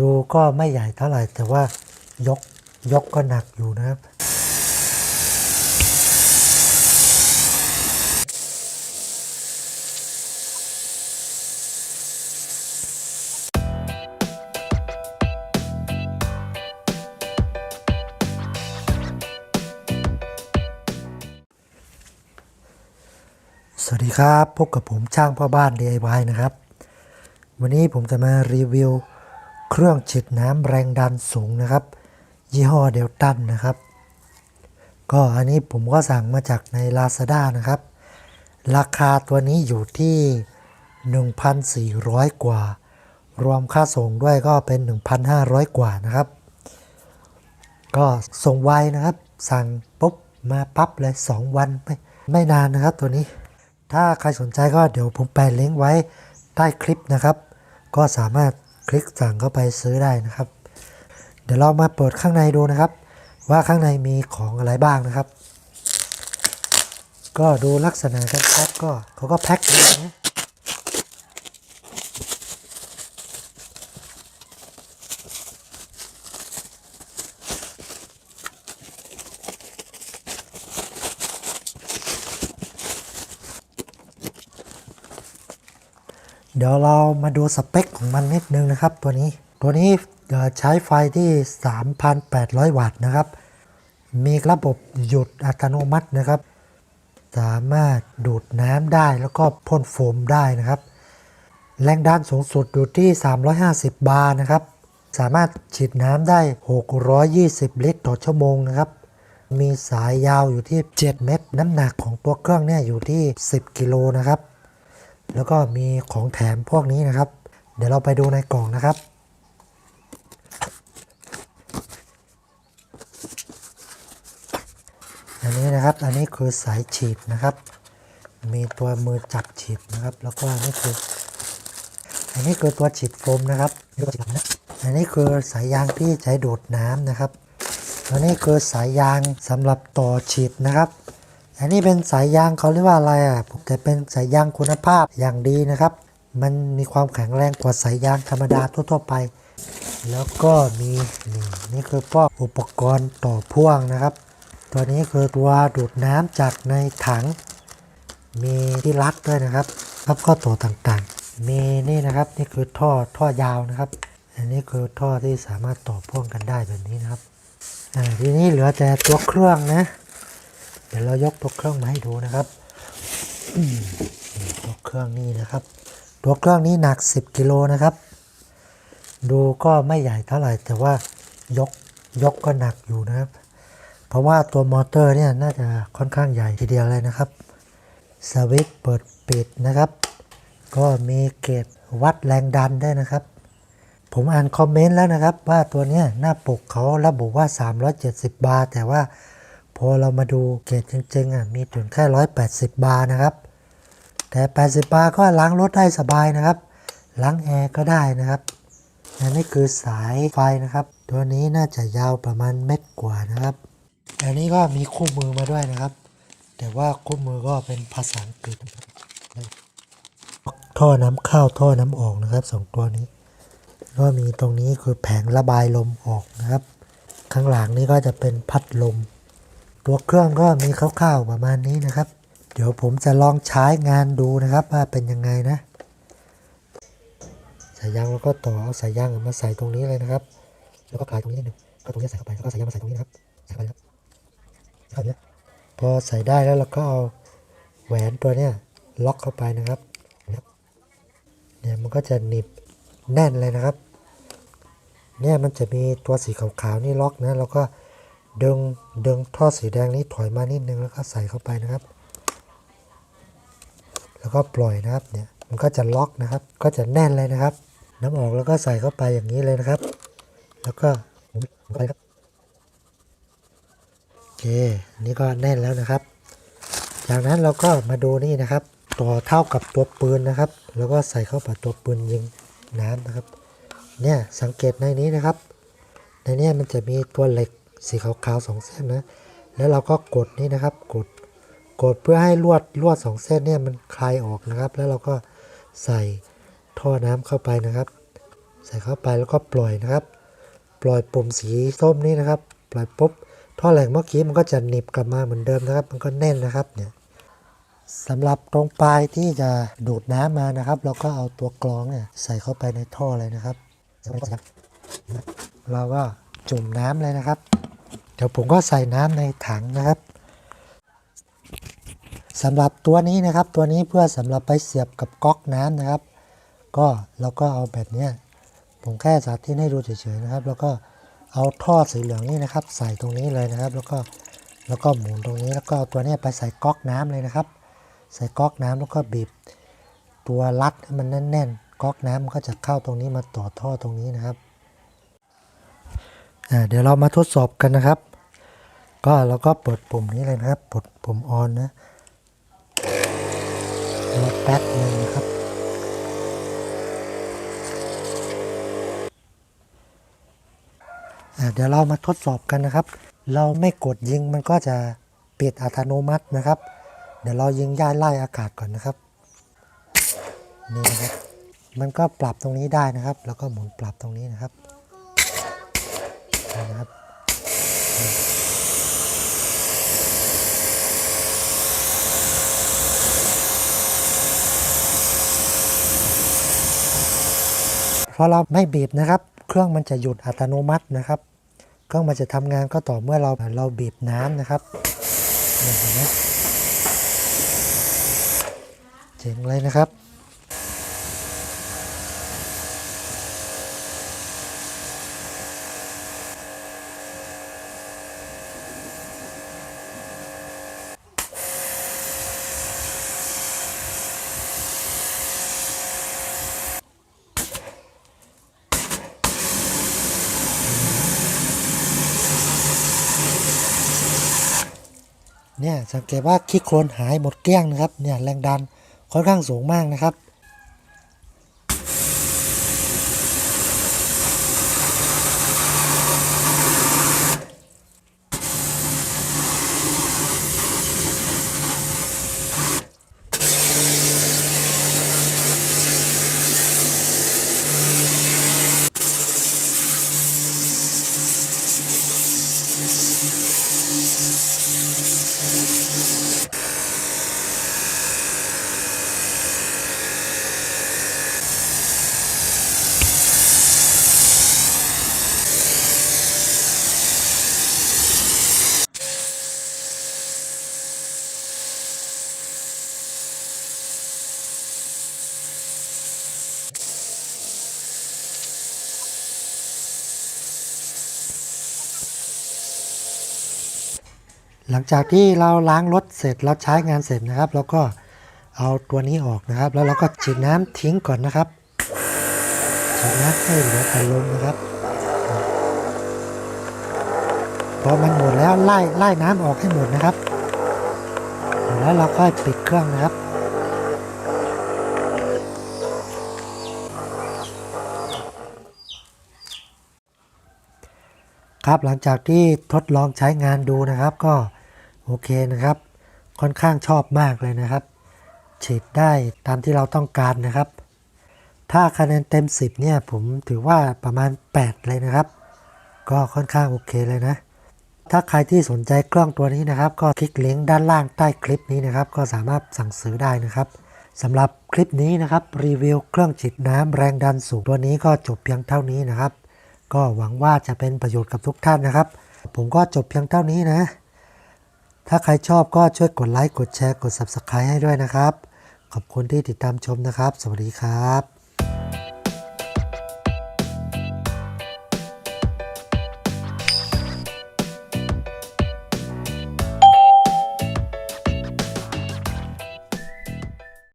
ดูก็ไม่ใหญ่เท่าไหร่ แต่ว่ายกยกก็หนักอยู่นะครับ สวัสดีครับ พบกับผมช่างพ่อบ้าน DIY นะครับ วันนี้ผมจะมารีวิว เครื่องฉีดน้ำแรงดันสูงนะครับ ยี่ห้อเดลตันนะครับ ก็อันนี้ผมก็สั่งมาจากใน Lazada นะครับ ราคาตัวนี้อยู่ที่ 1,400 กว่า รวมค่าส่งด้วยก็เป็น 1,500 กว่านะครับ ก็ส่งไวนะครับ สั่งปุ๊บมาปั๊บเลย 2 วันไม่ไม่นานนะครับตัวนี้ ถ้าใครสนใจก็เดี๋ยวผมแปะลิงก์ไว้ใต้คลิปนะครับ ก็สามารถ ลิกสั่งเข้าไปซื้อได้นะครับ เดี๋ยวเรามาเปิดข้างในดูนะครับ ว่าข้างในมีของอะไรบ้างนะครับ ก็ดูลักษณะการแพ็คก็เขาก็แพ็คดีนะ ดี๋ยวเรามาดูสเปคของมันนิดนึงนะครับตัวนี้ ตัวนี้ใช้ไฟที่ 3,800 วัตต์นะครับ มีระบบหยุดอัตโนมัตินะครับ สามารถดูดน้ำได้แล้วก็พ่นโฟมได้นะครับ แรงดันสูงสุดอยู่ที่ 350 บาร์นะครับ สามารถฉีดน้ำได้ 620 ลิตรต่อชั่วโมงนะครับ มีสายยาวอยู่ที่ 7 เมตร น้ำหนักของตัวเครื่องเนี่ยอยู่ที่ 10 กิโลนะครับ แล้วก็มีของแถมพวกนี้นะครับ เดี๋ยวเราไปดูในกล่องนะครับ อันนี้นะครับ อันนี้คือสายฉีดนะครับ มีตัวมือจับฉีดนะครับ แล้วก็อันนี้คือ อันนี้คือตัวฉีดโฟมนะครับ อันนี้คือสายยางที่ใช้ดูดน้ำนะครับอันนี้คือสายยางสำหรับต่อฉีดนะครับ อันนี้เป็นสายยางเขาเรียกว่าอะไรอะแต่เป็นสายยางคุณภาพอย่างดีนะครับ มันมีความแข็งแรงกว่าสายยางธรรมดาทั่วๆไป แล้วก็มีนี่นี่คือพวกอุปกรณ์ต่อพ่วงนะครับ ตัวนี้คือตัวดูดน้ำจากในถัง มีที่รัดด้วยนะครับแล้วก็ตัวต่างๆ มีนี่นะครับนี่คือท่อท่อยาวนะครับ อันนี้คือท่อที่สามารถต่อพ่วงกันได้แบบนี้นะครับอ่าทีนี้เหลือแต่ตัวเครื่องนะ เดี๋ยวเรายกตัวเครื่องมาให้ดูนะครับตัวเครื่องนี้นะครับ ตัวเครื่องนี้หนัก 10กิโลนะครับ ดูก็ไม่ใหญ่เท่าไหร่แต่ว่ายกยกก็หนักอยู่นะครับ เพราะว่าตัวมอเตอร์เนี่ยน่าจะค่อนข้างใหญ่ทีเดียวเลยนะครับสวิตช์เปิดปิดนะครับ ก็มีเกจวัดแรงดันได้นะครับ ผมอ่านคอมเมนต์แล้วนะครับ ว่าตัวนี้หน้าปกเขาระบุว่า 370 บาร์แต่ว่า พอเรามาดูเกจจริงๆอะมีถึงแค่ 180 บาร์นะครับ แต่ 80 บาร์ก็ล้างรถได้สบายนะครับ ล้างแอร์ก็ได้นะครับอันนี้คือสายไฟนะครับ ตัวนี้น่าจะยาวประมาณเม็ดกว่านะครับ อันนี้ก็มีคู่มือมาด้วยนะครับ แต่ว่าคู่มือก็เป็นภาษาอังกฤษท่อน้ำเข้าท่อน้ำออกนะครับสองตัวนี้ ก็มีตรงนี้คือแผงระบายลมออกนะครับ ข้างหลังนี้ก็จะเป็นพัดลม ตัวเครื่องก็มีคร่าวๆประมาณนี้นะครับ เดี๋ยวผมจะลองใช้งานดูนะครับว่าเป็นยังไงนะสายยางแล้วก็ต่อเอาสายยางมาใส่ตรงนี้เลยนะครับ แล้วก็คลายตรงนี้นิดหนึ่งก็ตรงนี้ใส่เข้าไปแล้วก็สายยางมาใส่ตรงนี้นะครับใส่ไปครับเข้าไปพอใส่ได้แล้วเราก็เอาแหวนตัวเนี้ยล็อกเข้าไปนะครับเนี่ยมันก็จะหนีบแน่นเลยนะครับ เนี่ยมันจะมีตัวสีขาวๆนี่ล็อกนะแล้วก็ ดึงดึงท่อสีแดงนี้ถอยมานิดนึงแล้วก็ใส่เข้าไปนะครับ แล้วก็ปล่อยนะครับเนี่ยมันก็จะล็อกนะครับ ก็จะแน่นเลยนะครับ น้ำออกแล้วก็ใส่เข้าไปอย่างนี้เลยนะครับ แล้วก็ไปครับโอเคอันนี่ก็แน่นแล้วนะครับ จากนั้นเราก็มาดูนี่นะครับต่อเท่ากับตัวปืนนะครับ แล้วก็ใส่เข้าไปตัวปืนยิงน้ำนะครับ เนี่ยสังเกตในนี้นะครับ ในนี้มันจะมีตัวเหล็ก สีขาวๆสองเส้นนะ แล้วเราก็กดนี่นะครับ กด กดเพื่อให้ลวดลวดสองเส้นเนี่ยมันคลายออกนะครับ แล้วเราก็ใส่ท่อน้ำเข้าไปนะครับ ใส่เข้าไปแล้วก็ปล่อยนะครับ ปล่อยปุ่มสีส้มนี้นะครับ ปล่อยปุ๊บ ท่อแหลกเมื่อกี้มันก็จะหนีบกลับมาเหมือนเดิมนะครับ มันก็แน่นนะครับเนี่ยสำหรับตรงปลายที่จะดูดน้ำมานะครับ เราก็เอาตัวกรองเนี่ยใส่เข้าไปในท่อเลยนะครับ เราก็จุ่มน้ำเลยนะครับ ดี๋ยวผมก็ใส่น้ำในถังนะครับสำหรับตัวนี้นะครับตัวนี้เพื่อสำหรับไปเสียบกับก๊อกน้ำนะครับ ก็เราก็เอาแบบเนี้ยผมแค่สาธิตให้ดูเฉยๆนะครับ แล้วก็เอาท่อสีเหลืองนี่นะครับ ใส่ตรงนี้เลยนะครับ แล้วก็แล้วก็หมุนตรงนี้แล้วก็เอาตัวนี้ไปใส่ก๊อกน้ำเลยนะครับ ใส่ก๊อกน้ำแล้วก็บีบ ตัวรัดให้มันแน่นๆก๊อกน้ำมันก็จะเข้าตรงนี้มาต่อท่อตรงนี้นะครับเดี๋ยวเรามาทดสอบกันนะครับ ก็เราก็เปิดปุ่มนี้เลยนะครับกดปุ่มออนนะรอแป๊บนึงนะครับ เดี๋ยวเรามาทดสอบกันนะครับ เราไม่กดยิงมันก็จะปิดอัตโนมัตินะครับ เดี๋ยวเรายิงย่ายไล่อากาศก่อนนะครับ นี่นะครับ มันก็ปรับตรงนี้ได้นะครับ แล้วก็หมุนปรับตรงนี้นะครับนะครับ พราะเราไม่บีบนะครับ เครื่องมันจะหยุดอัตโนมัตินะครับ เครื่องมันจะทำงานก็ต่อเมื่อเราเราบีบน้ำนะครับเห็นไหมเจ๋งเลยนะครับ เนี่ยสังเกตว่าขี้โคลนหายหมดเกลี้ยงนะครับเนี่ยแรงดันค่อนข้างสูงมากนะครับ หลังจากที่เราล้างรถเสร็จเราใช้งานเสร็จนะครับแล้วก็เอาตัวนี้ออกนะครับ แล้วเราก็ฉีดน้ำทิ้งก่อนนะครับฉีดน้ำให้เหลือแต่ลมนะครับพอมันหมดแล้วไล่ไล่น้ำออกให้หมดนะครับ แล้วเราก็ปิดเครื่องนะครับครับหลังจากที่ทดลองใช้งานดูนะครับก็ โอเคนะครับ ค่อนข้างชอบมากเลยนะครับ ฉีดได้ตามที่เราต้องการนะครับ ถ้าคะแนนเต็ม 10 เนี่ย ผมถือว่าประมาณ 8 เลยนะครับ ก็ค่อนข้างโอเคเลยนะ ถ้าใครที่สนใจกล้องตัวนี้นะครับ ก็คลิกลิงก์ด้านล่างใต้คลิปนี้นะครับ ก็สามารถสั่งซื้อได้นะครับสำหรับคลิปนี้นะครับรีวิวเครื่องฉีดน้ำแรงดันสูงตัวนี้ก็จบเพียงเท่านี้นะครับ ก็หวังว่าจะเป็นประโยชน์กับทุกท่านนะครับ ผมก็จบเพียงเท่านี้นะ ถ้าใครชอบก็ช่วยกดไลค์ กดแชร์ กด Subscribe ให้ด้วยนะครับ ขอบคุณที่ติดตามชมนะครับ สวัสดีครับ